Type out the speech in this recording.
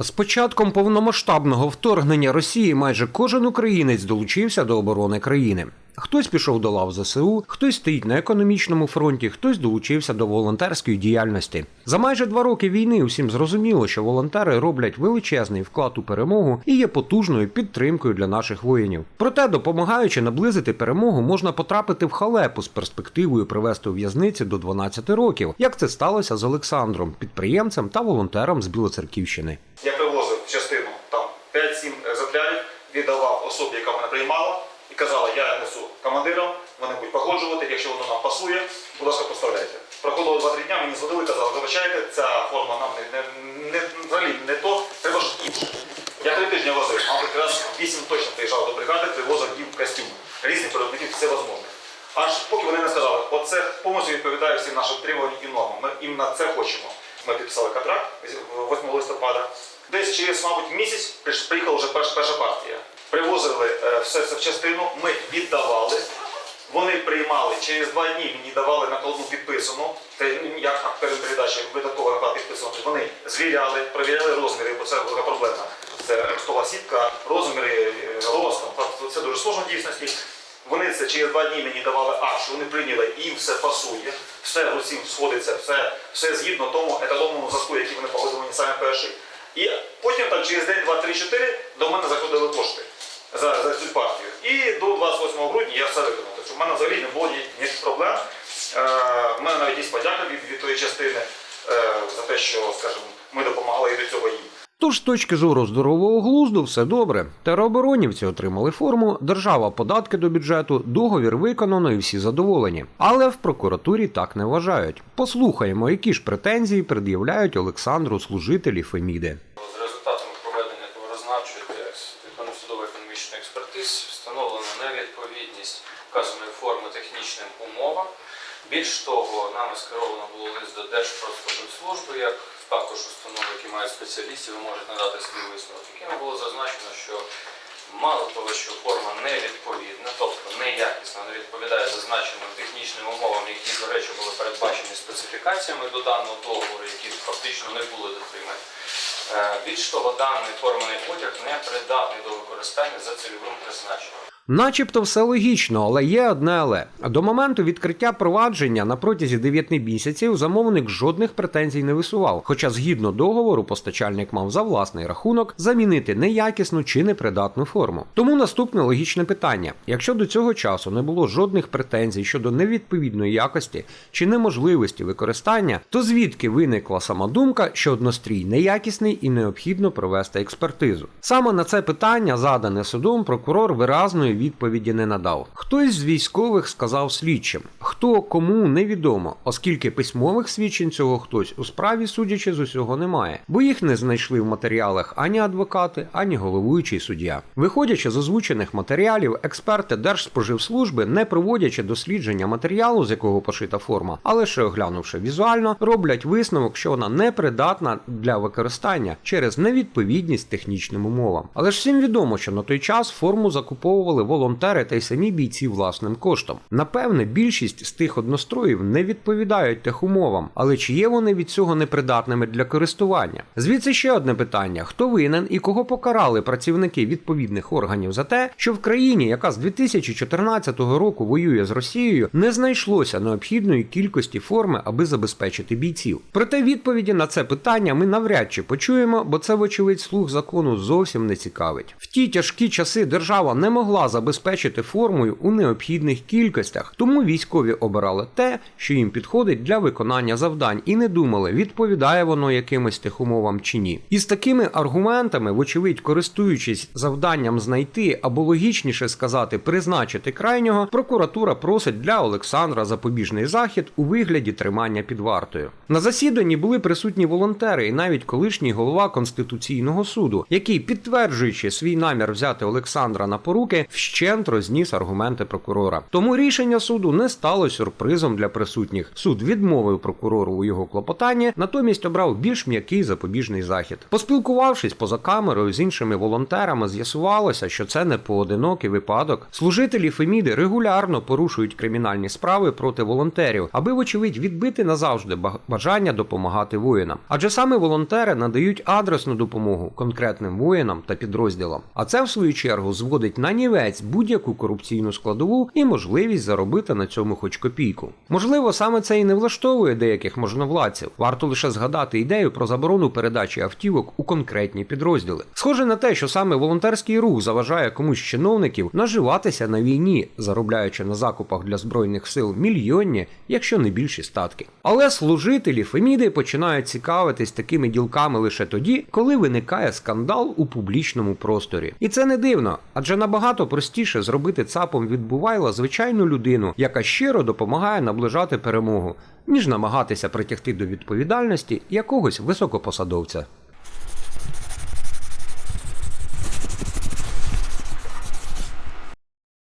З початком повномасштабного вторгнення Росії майже кожен українець долучився до оборони країни. Хтось пішов до лав ЗСУ, хтось стоїть на економічному фронті, хтось долучився до волонтерської діяльності. За майже два роки війни усім зрозуміло, що волонтери роблять величезний вклад у перемогу і є потужною підтримкою для наших воїнів. Проте, допомагаючи наблизити перемогу, можна потрапити в халепу з перспективою привести у в'язниці до 12 років, як це сталося з Олександром, підприємцем та волонтером з Білоцерківщини. Я привозив частину там 5-7 екземплярів, віддавав особі, яка мене приймала, і казала, я несу командирам, вони будуть погоджувати, якщо воно нам пасує, будь ласка, поставляйте. Проходило 2-3 дня, мені дзвонили, казали, вибачайте, ця форма нам не, не, не, взагалі не то, треба ж інше. Я три тижні возив, а якраз 8 точно приїжджав до бригади, привозив їм костюм. Різних виробників, все возможне. Аж поки вони не сказали, оце повністю відповідає всім нашим требуванням і нормам. Ми іменно це хочемо. Ми підписали контракт 8 листопада. Десь через, мабуть, місяць приїхала вже перша партія. Привозили е, все це в частину, ми віддавали. Вони приймали через два дні мені давали накладну підписану. Ну, як акт перед передачі видатковий наклад підписаний. Вони звіряли, перевіряли розміри, бо це велика проблема. Це ростова сітка, розміри, е, рост, там, та- це дуже сложно в дійсності. Вони це через два дні мені давали акт, вони прийняли, їм все пасує, все усім сходиться, все, все згідно тому еталонному зв'язку, який вони погодили мені саме перший. І потім так через день, два, три, чотири до мене заходили кошти за, за цю партію. І до 28 грудня я все виконав. Тобто в мене взагалі не було ні- ніяких проблем. Е, в мене навіть є подяка від, від тої частини е, за те, що, скажімо, ми допомагали і до цього їм. Тож з точки зору здорового глузду все добре. Тероборонівці отримали форму, держава податки до бюджету, договір виконано і всі задоволені. Але в прокуратурі так не вважають. Послухаємо, які ж претензії пред'являють Олександру служителі Феміди. Технічним умовам. Більш того, нами скеровано було лист до Держпродспоживслужби, як також установи, які мають спеціалістів, ви можете надати свій висновок, яким було зазначено, що мало того, що форма невідповідна, тобто неякісна, не відповідає зазначеним технічним умовам, які, до речі, були передбачені специфікаціями до даного договору, які фактично не були дотримані. Е, Більш того, даний формений потяг не придатний до використання за цільовим призначенням. Начебто все логічно, але є одне але. До моменту відкриття провадження на протязі 9 місяців замовник жодних претензій не висував. Хоча згідно договору постачальник мав за власний рахунок замінити неякісну чи непридатну форму. Тому наступне логічне питання: якщо до цього часу не було жодних претензій щодо невідповідної якості чи неможливості використання, то звідки виникла сама думка, що однострій неякісний і необхідно провести експертизу? Саме на це питання, задане судом, прокурор виразної відповіді не надав. Хтось з військових сказав слідчим, хто кому невідомо, оскільки письмових свідчень цього хтось у справі, судячи з усього, немає, бо їх не знайшли в матеріалах ані адвокати, ані головуючий суддя. Виходячи з озвучених матеріалів, експерти Держспоживслужби, не проводячи дослідження матеріалу, з якого пошита форма, а лише оглянувши візуально, роблять висновок, що вона непридатна для використання через невідповідність технічним умовам. Але ж всім відомо, що на той час форму закуповували волонтери та й самі бійці власним коштом. Напевне, більшість з тих одностроїв не відповідають техумовам, але чи є вони від цього непридатними для користування? Звідси ще одне питання: хто винен і кого покарали працівники відповідних органів за те, що в країні, яка з 2014 року воює з Росією, не знайшлося необхідної кількості форми, аби забезпечити бійців. Проте відповіді на це питання ми навряд чи почуємо, бо це, вочевидь, слух закону зовсім не цікавить. В ті тяжкі часи держава не могла забезпечити формою у необхідних кількостях, тому військові обирали те, що їм підходить для виконання завдань, і не думали, відповідає воно якимось тих умовам чи ні. І з такими аргументами, вочевидь, користуючись завданням знайти або логічніше сказати, призначити крайнього, прокуратура просить для Олександра запобіжний захід у вигляді тримання під вартою. На засіданні були присутні волонтери і навіть колишній голова Конституційного суду, який, підтверджуючи свій намір взяти Олександра на поруки, вщент розніс аргументи прокурора. Тому рішення суду не стало сюрпризом для присутніх. Суд відмовив прокурору у його клопотанні, натомість обрав більш м'який запобіжний захід. Поспілкувавшись поза камерою з іншими волонтерами, з'ясувалося, що це не поодинокий випадок. Служителі Феміди регулярно порушують кримінальні справи проти волонтерів, аби, вочевидь, відбити назавжди ба- бажання допомагати воїнам. Адже саме волонтери надають адресну допомогу конкретним воїнам та підрозділам. А це, в свою чергу, зводить на нівець будь-яку корупційну складову і можливість заробити на цьому хоч копійку. Можливо, саме це і не влаштовує деяких можновладців. Варто лише згадати ідею про заборону передачі автівок у конкретні підрозділи. Схоже на те, що саме волонтерський рух заважає комусь чиновників наживатися на війні, заробляючи на закупах для збройних сил мільйонні, якщо не більші статки. Але служителі Феміди починають цікавитись такими ділками лише тоді, коли виникає скандал у публічному просторі. І це не дивно, адже набагато простіше зробити цапом від Бувайла звичайну людину, яка щиро допомагає наближати перемогу, ніж намагатися притягти до відповідальності якогось високопосадовця.